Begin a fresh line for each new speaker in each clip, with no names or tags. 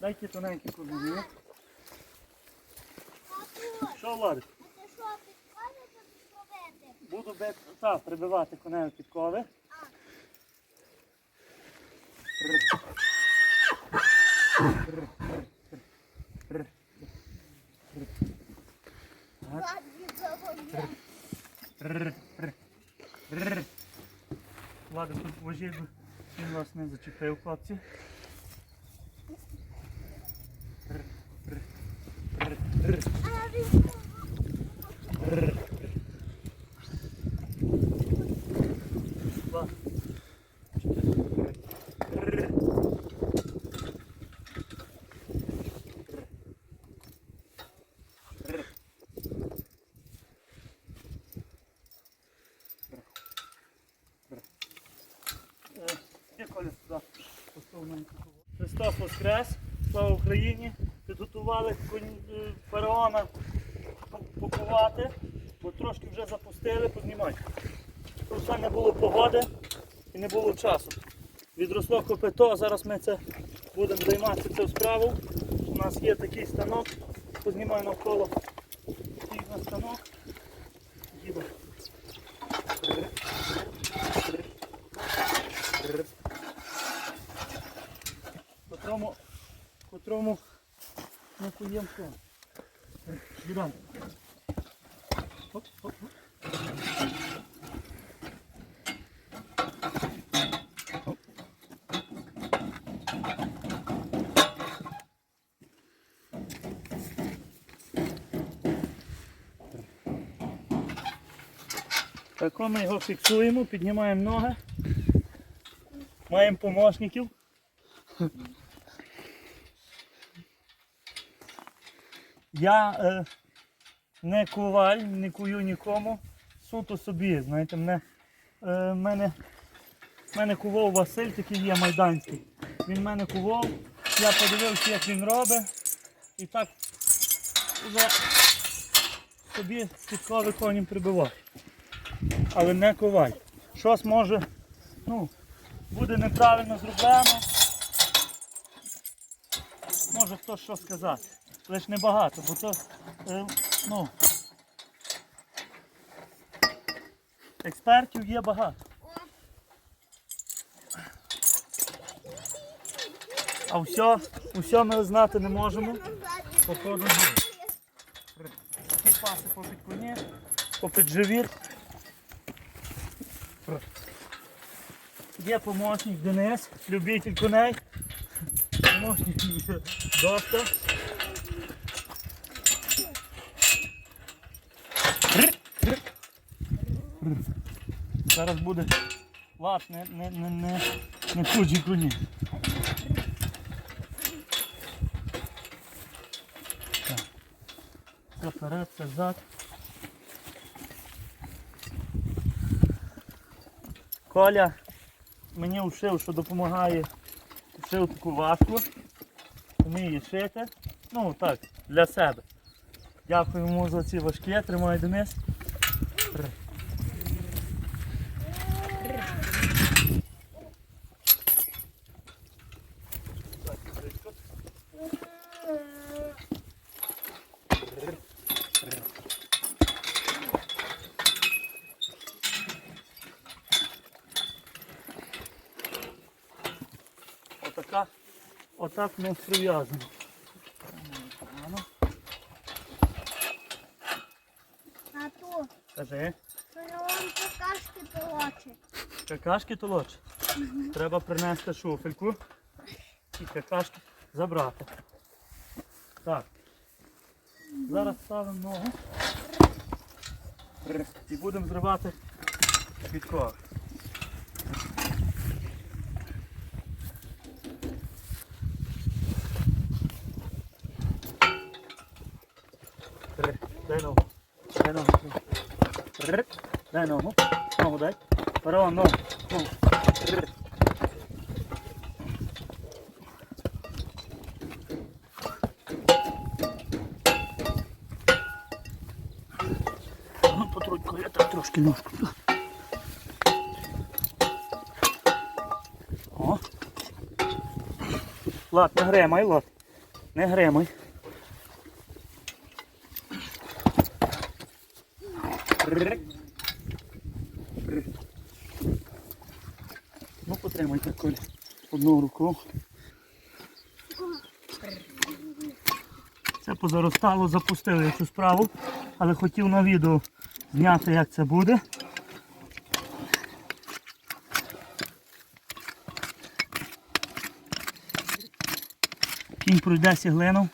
Дайте тоненькі.
Тату,
Що,
зробити?
Буду бити, так, прибивати конею підкови. Владик, тут вожі, власне зачепив хлопці. Рр, рр, рр, рр. Христос Слава Україні! Підготували е, фараона пакувати, бо трошки вже запустили, познімай. Просто не було погоди і не було часу. Відросло копито, зараз ми це будемо займатися цю справу. У нас є такий станок, познімай навколо. Такий у нас станок. Їду. Котрому, котрому поїмо що? Оп. Тако ми його фіксуємо, піднімаємо ноги. Маємо помощників. Я е, не коваль, не кую нікому. Суто собі. Знаєте, мене, е, мене, мене кував Василь, такий є майданський. Він мене кував, я подивився, як він робить. І так вже собі підкови коням прибивав. Але не коваль. Щось може, ну, буде неправильно зроблено. Може хтось що сказати. Лише небагато, бо то, е, ну, експертів є багато. А все, усе ми знати не можемо. Походу. Паси попід коні, попід живіт. Є помощник Денис, любитель коней. Помощник доктор. Зараз буде лад, не, не, не, не, не куджі коні. Так. Це вперед, це зад. Коля мені вшив, що допомагає. Вшив таку важку. Вміє шити. Ну так, для себе. Дякую йому за ці важкі, тримай Денис. Отака, отак ми прив'язані.
Тату,
Кажи,
фараон какашки толочить.
какашки толоч. Треба принести шуфельку і какашки забрати. Так. Зараз ставимо ногу. І будемо зривати підкови. Дай ногу. Дай ногу. Дай ногу. Ногу дай. Фараон, ногу. Ногу. Ну, потрудько, я так трошки ножку. О, Лад, не гремай, лад. Не гремай. Рик. Рик. Ну, потримай так, Коля. Одну руку. Це позаростало, запустили цю справу, але хотів на відео зняти, як це буде. Кінь пройдеся глинув.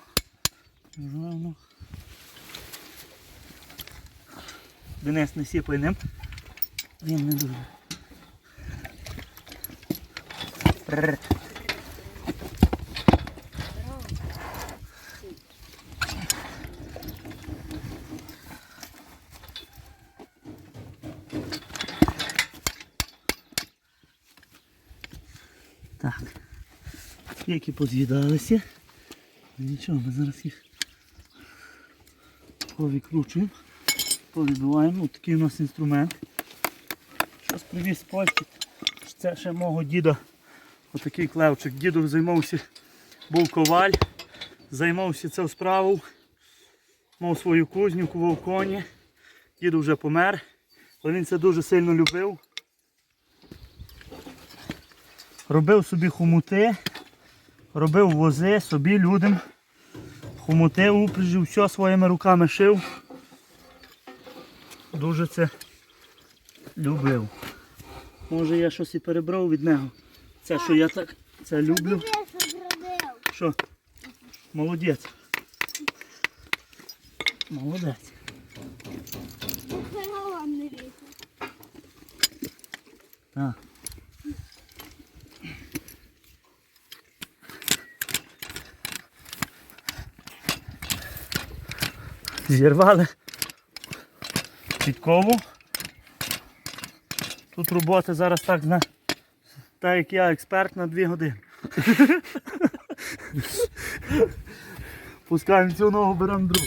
Денис не сіпай ним. Він не дуже. Так. Які поз'їдалися. Нічого, ми зараз їх повікручуємо, повідбиваємо. Ось такий у нас інструмент. Щось привіз з. Це ще мого діда. Отакий клевчик. Дідок займався, був коваль, займався цю справу. Мав свою кузню, кував коні. Дід вже помер, але він це дуже сильно любив. Робив собі хомути, робив вози собі, людям. Хомути, упряжі, все своїми руками шив. Дуже це любив. Може я щось і перебрав від нього. Це що я так це люблю.
Що?
Молодець. Молодець. Так. Зірвали підкову. Тут робота зараз так на так як я експерт на 2 години. Пускаємо цю ногу, беремо другу.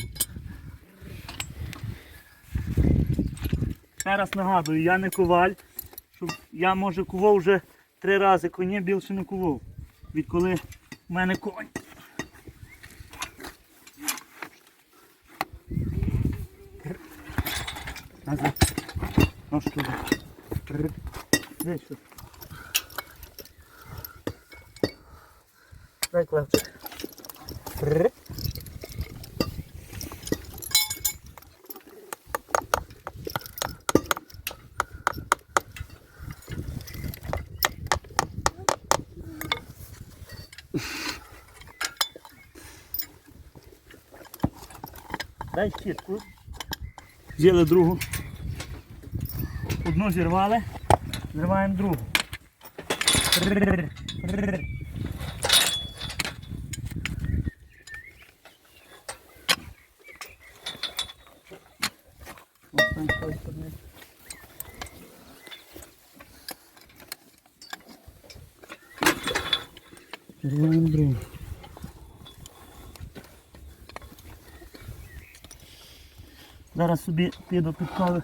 Ще нагадую, я не коваль. Щоб я може кував вже три рази, коні більше не кував. Відколи в мене конь. Назад. Дай що. Дай Р. Дай щітку. Взяли другу. Одну зірвали, зриваємо другу. Зараз собі піду під кави,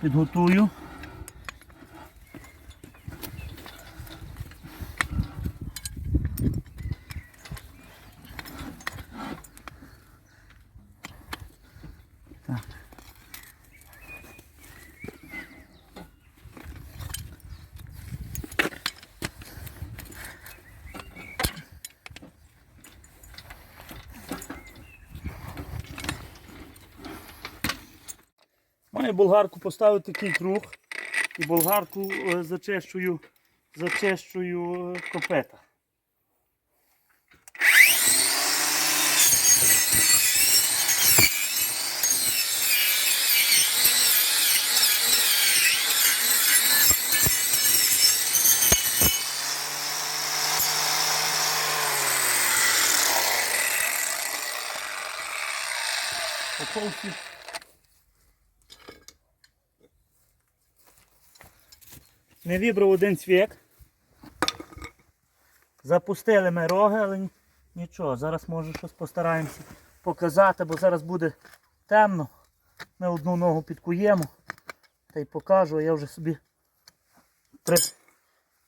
підготую. Болгарку поставити такий круг і болгарку е, зачищую, зачищую е, копета. Оковки. Не вібрав один цвік. Запустили ми роги, але нічого, зараз може щось постараємося показати, бо зараз буде темно. Ми одну ногу підкуємо та й покажу, а я вже собі при...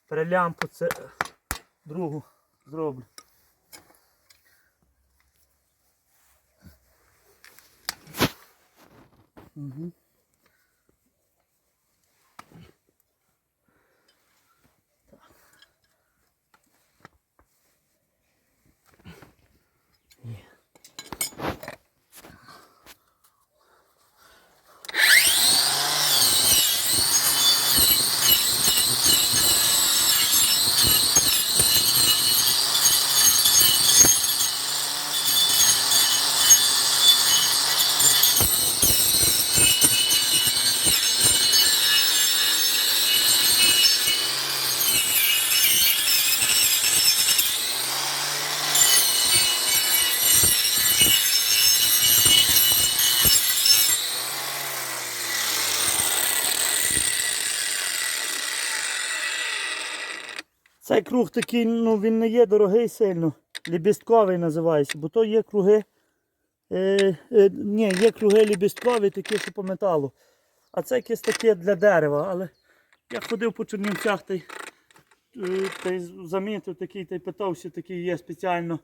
прилямку це е, другу зроблю. Угу. Цей круг такий, ну він не є дорогий сильно. Лібістковий називається, бо то є круги. Е, е, ні, є круги лібісткові, такі, що по металу. А це якесь таке для дерева. Але я ходив по Чернівцях та й, е, замітив такий, та й питався, такий є спеціально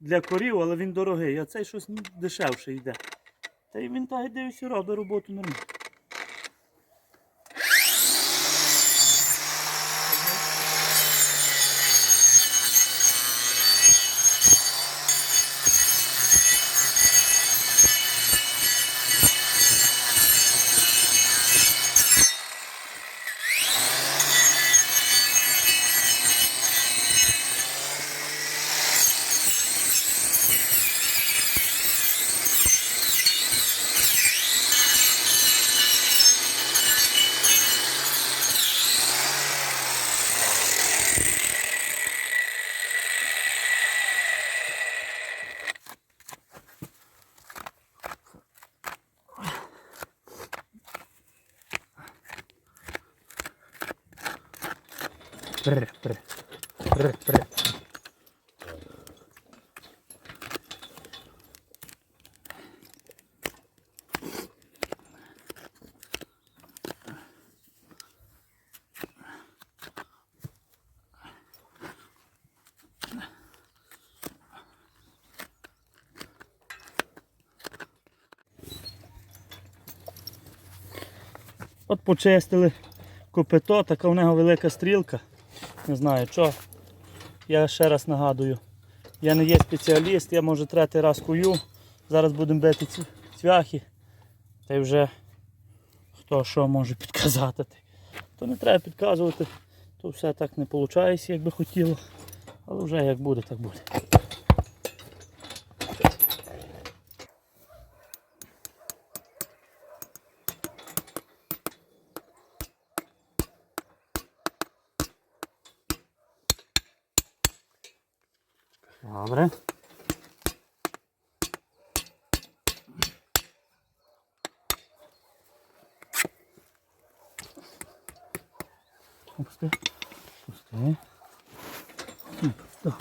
для корів, але він дорогий. А цей щось дешевше йде. Та й він так і дивився, робить роботу нормально. Пр, пр, пр, пр. От почистили копито, така в нього велика стрілка. Не знаю що. Я ще раз нагадую. Я не є спеціаліст, я може третій раз кую. Зараз будемо бити цвяхи. Та й вже хто що може підказати. То не треба підказувати, то все так не виходить, як би хотіло. Але вже як буде, так буде. Добре. Пусти. Пусти. Пусти.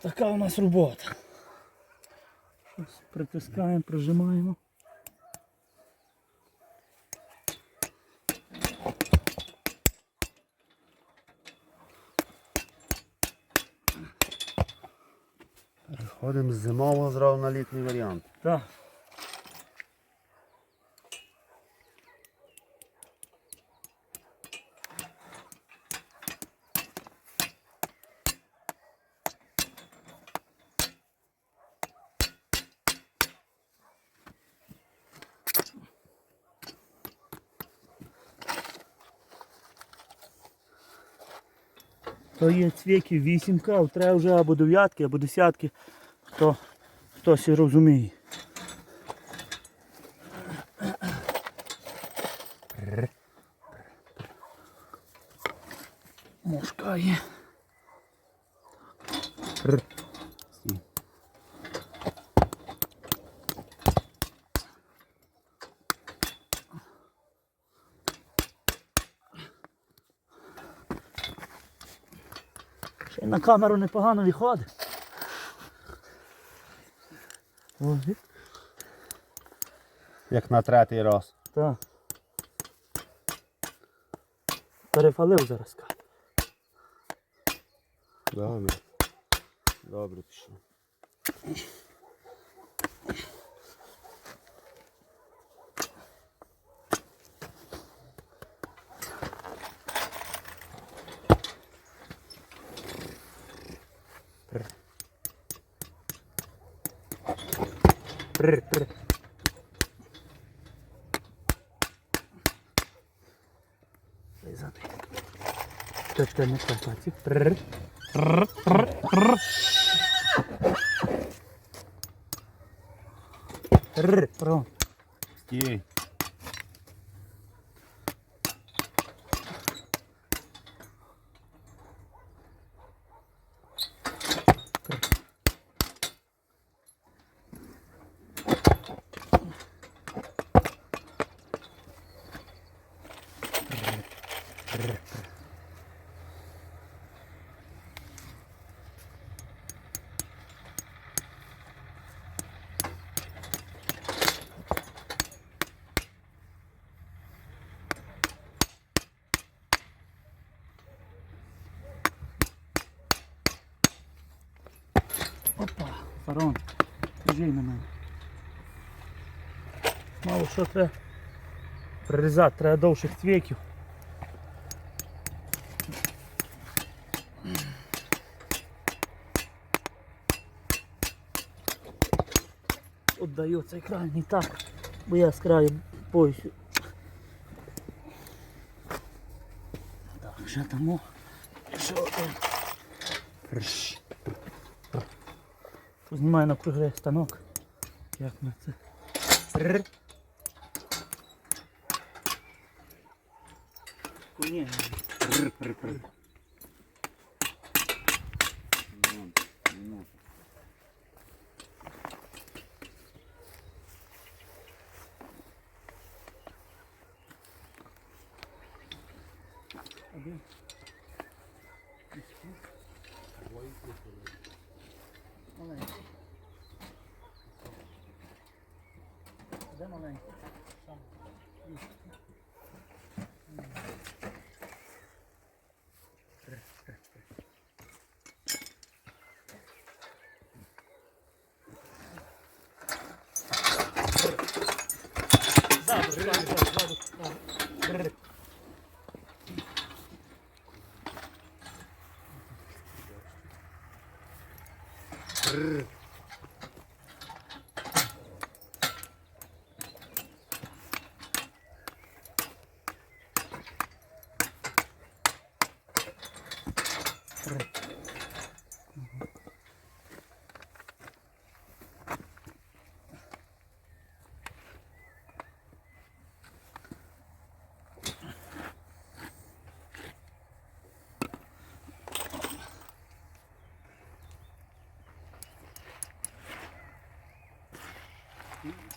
Така у нас робота. Щось притискаємо, прижимаємо.
Ходимо з зимового зразу на літній варіант.
Так. То є цвіків вісімка, а треба вже або дев'ятки, або десятки. Хто, хтось розуміє. Мошка є. Камеру непогано виходить.
Як на третій раз.
так. Перефалив зараз.
Добре. Добре пішло.
Точка не. Прр, про.
Стій.
фарон. Біжи на мене. Мало що треба прирізати, треба довших цвіків. Отдаю цей крайній так, бо я з краю поясю. Так, ще тому. Ще один. Рш. Знімаю на круги станок. Як ми це. Прррр. Коні.
Прр, прр, прр.
Один. Маленький? Сам. Ззаду, ззаду, ззаду, ззаду.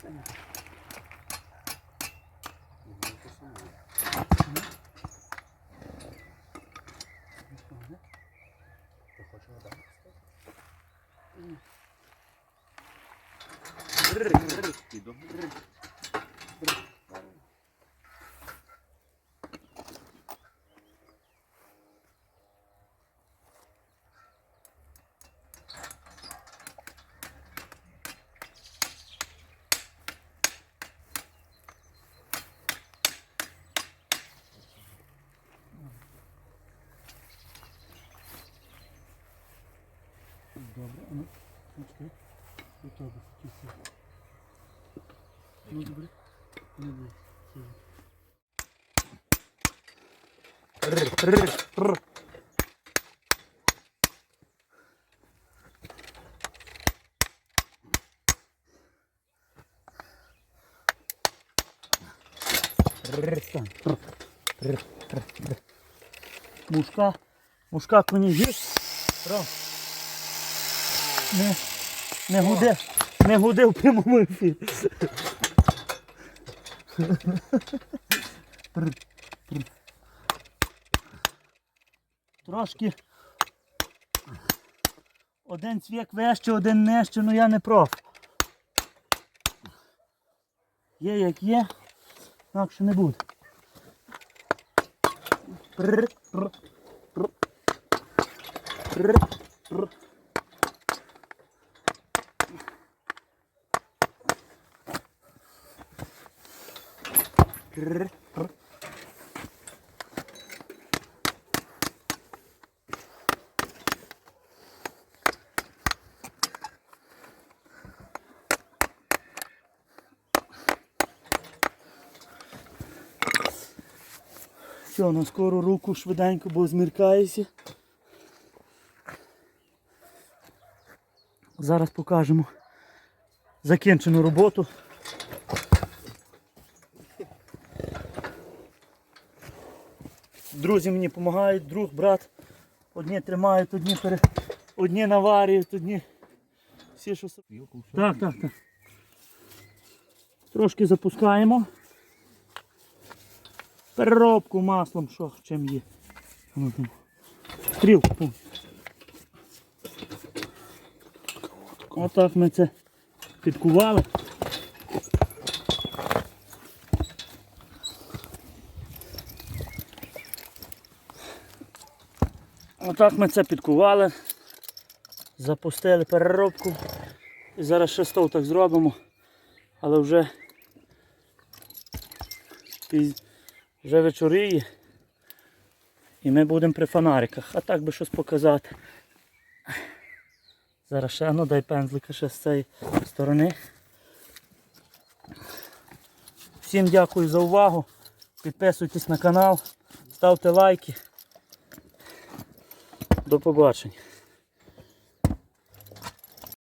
哎呀 ну, ну, чекай. До тебе хотів. Ну, добре. Не буде. Прррр, прррр, прррр. Прррр, стань. Прррр, прррр, прррр, прррр. Мушка, мушка коні є. Прав. Не, не гуде, не гуде в прямому ефірі. Трошки один цвік вище, один нижче, ну я не проф. Є як є, інакше не буде. Прр, Все, на скору руку швиденько, бо зміркаюся. Зараз покажемо закінчену роботу. Друзі мені допомагають, друг, брат. Одні тримають, одні пере... одні наварюють, одні. Всі, що... Так, так, так. Трошки запускаємо. Переробку маслом, що чим є. Ну. Стрілку. Отак ми це підкували. Отак ми це підкували. Запустили переробку. І зараз ще стов так зробимо. Але вже вже вечоріє. І ми будемо при фонариках. А так би щось показати. Зараз ще, ну дай пензлика ще з цієї сторони. Всім дякую за увагу. Підписуйтесь на канал, ставте лайки. До побачення.